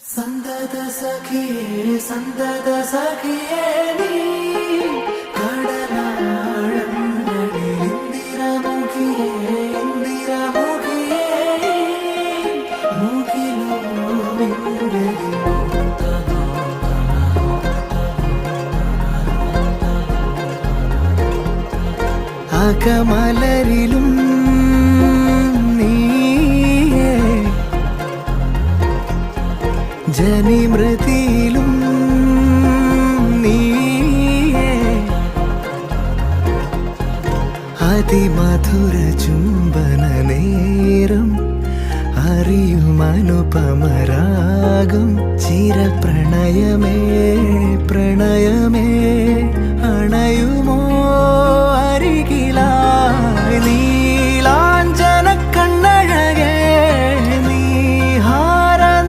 സന്തത സഖിയേ സന്തത സഖിയേ നീ കടലാഴങ്ങളിൽ ഇന്ദിരമുഖിയേ ഇന്ദിരമുഖിയേ മുഖിലോ വിണ്ടലി അകമലരിലും ജനിമൃതിയിലും നീയേ. അതിമധുര ചുംബന നേരം അറിയുമനുപമരാഗം ചിരപ്രണയമേ പ്രണയമേ